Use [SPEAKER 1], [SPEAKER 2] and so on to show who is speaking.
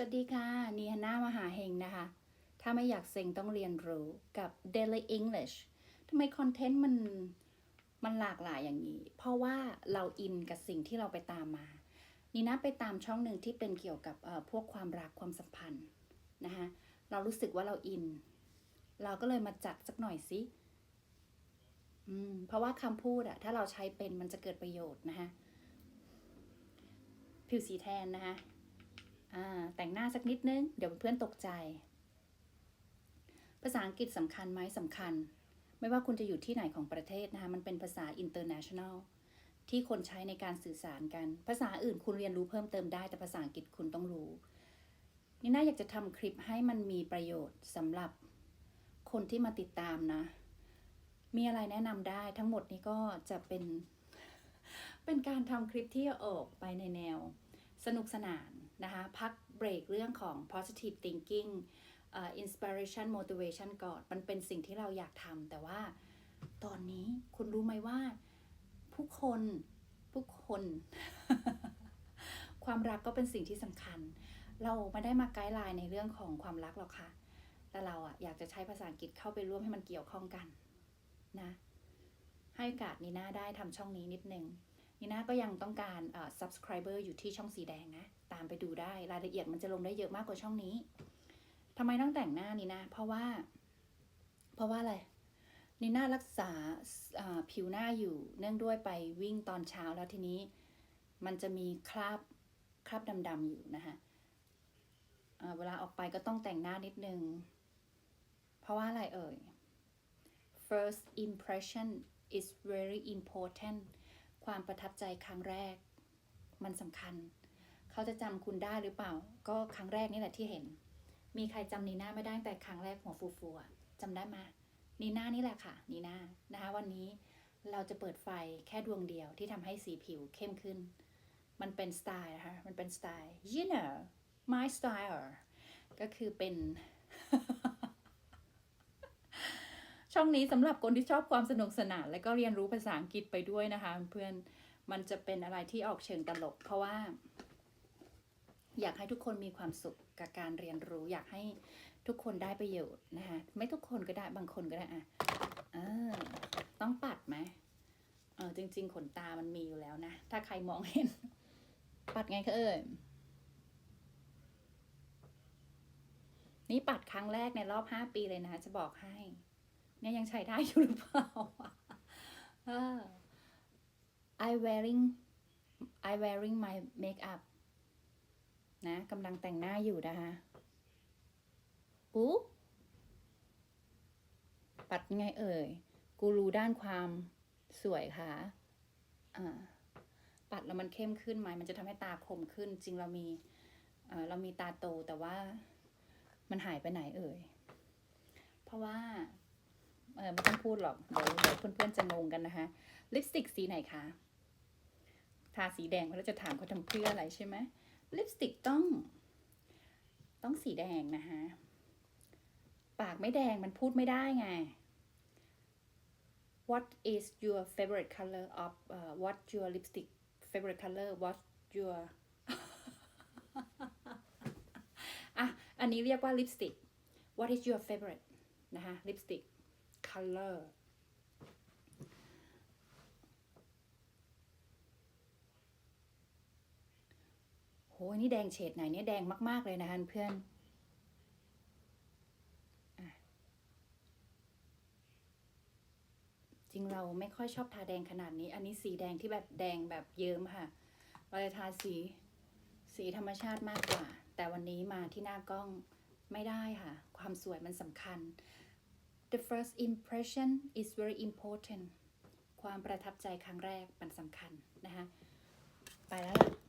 [SPEAKER 1] สวัสดีค่ะ นีฮันน่ามหาเฮงนะคะ ถ้าไม่อยากเซ็งต้องเรียนรู้กับ Daily English ทำไมคอนเทนต์มันมันหลากหลายอย่างนี้ เพราะว่าเราอินกับสิ่งที่เราไปตามมา นี่นะไปตามช่องหนึ่งที่เป็นเกี่ยวกับพวกความรักความสัมพันธ์นะคะ เรารู้สึกว่าเราอิน เราก็เลยมาจัดสักหน่อยสิอืมเพราะว่าคำพูดอะถ้าเราใช้เป็นมันจะเกิดประโยชน์นะคะผิวสีแทนนะคะ แต่งหน้าสักนิดนึง เดี๋ยวเพื่อนตกใจ ภาษาอังกฤษสำคัญไหมสำคัญ ไม่ว่าคุณจะอยู่ที่ไหนของประเทศนะคะ มันเป็นภาษา international ที่คนใช้ในการสื่อสารกัน ภาษาอื่นคุณเรียนรู้เพิ่มเติมได้ แต่ภาษาอังกฤษคุณต้องรู้ นี่น่าอยากจะทำคลิปให้มันมีประโยชน์สำหรับคนที่มาติดตามนะ มีอะไรแนะนำได้ ทั้งหมดนี้ก็จะเป็น เป็นการทำคลิปที่ออกไปในแนว สนุกสนาน นะคะพักเบรกเรื่องของ positive thinking เอ่อ inspiration motivation ก่อนมันเป็นสิ่งที่เราอยากทำแต่ว่าตอนนี้คุณรู้ไหมว่า ผู้คนผู้คน ความรักก็เป็นสิ่งที่สำคัญ เราไม่ได้มาไกด์ไลน์ในเรื่องของความรักหรอกค่ะ แต่เราอะอยากจะใช้ภาษาอังกฤษเข้าไปร่วมให้มันเกี่ยวข้องกันนะ ให้โอกาสนีน่าได้ทำช่องนี้นิดนึง นีน่าก็ยังต้องการ subscriber อยู่ที่ช่องสีแดงนะ ตามไปดูได้รายละเอียดมันจะลงได้เยอะมากกว่าช่องนี้ทำไมต้องแต่งหน้านีน่าเพราะว่า เพราะว่าอะไรนีน่ารักษาผิวหน้าอยู่เนื่องด้วยไปวิ่งตอนเช้าแล้วทีนี้มันจะมีคราบคราบดำๆอยู่นะคะเวลาออกไปก็ต้องแต่งหน้านิดนึง เพราะว่าอะไรเอ่ย first impression is very important ความประทับใจครั้งแรก มันสำคัญ เขาจะจำคุณได้หรือเปล่า ก็ครั้งแรกนี่แหละที่เห็น มีใครจำนีน่าไม่ได้แต่ครั้งแรกหัวฟูฟูๆอะจำได้ไหมนีน่านี่แหละค่ะนีน่านะคะวันนี้เราจะเปิดไฟแค่ดวงเดียวที่ทำให้สีผิวเข้มขึ้น มันเป็นสไตล์นะคะ มันเป็นสไตล์ you know my style ก็คือเป็น ช่องนี้สำหรับคนที่ชอบความสนุกสนาน และก็เรียนรู้ภาษาอังกฤษไปด้วยนะคะ เพื่อนมันจะเป็นอะไรที่ออกเชิงตลก เพราะว่า อยากให้ทุกคนมีความสุขกับการเรียนรู้ อยากให้ทุกคนได้ประโยชน์นะคะไม่ทุกคนก็ได้บางคนก็ได้อะเออต้องปัดไหมเออจริง ๆ ขนตามันมีอยู่แล้วนะ ถ้าใครมองเห็น ปัดไงคะเอ่ยนี่ปัดครั้งแรกในรอบห้าปีเลยนะ จะบอกให้ เนี่ยยังใช้ได้อยู่หรือเปล่าเออ I wearing I wearing my makeup นะกำลังแต่งหน้าอยู่นะคะปุ๊ปัดไงเอ่ย กูรู้ด้านความสวยค่ะ อ่า ปัดแล้วมันเข้มขึ้นไหม มันจะทำให้ตาคมขึ้น จริงเรามีเรามีตาโตแต่ว่ามันหายไปไหนเอ่ย เพราะว่า เออไม่ต้องพูดหรอก เดี๋ยวเดี๋ยวเพื่อนๆจะงงกันนะคะ ลิปสติกสีไหนคะ ทาสีแดงแล้วจะถามเขาทำเพื่ออะไรใช่ไหมลิปสติกต้อง ต้องสีแดงนะคะปากไม่แดงมันพูดไม่ได้ไง What is your favorite color of uh, what your lipstick favorite color what your อะ อันนี้เรียกว่าลิปสติก What is your favorite นะคะลิปสติก color โหนี่แดงเฉดไหนเนี่ยแดงมาก ๆ เลยนะคะเพื่อนจริงเราไม่ค่อยชอบทาแดงขนาดนี้ อันนี้สีแดงที่แบบแดงแบบเยิ้มค่ะ เราจะทาสีสีธรรมชาติมากกว่า แต่วันนี้มาที่หน้ากล้องไม่ได้ค่ะ ความสวยมันสำคัญ the first impression is very important ความประทับใจครั้งแรกมันสำคัญนะคะไปแล้วล่ะ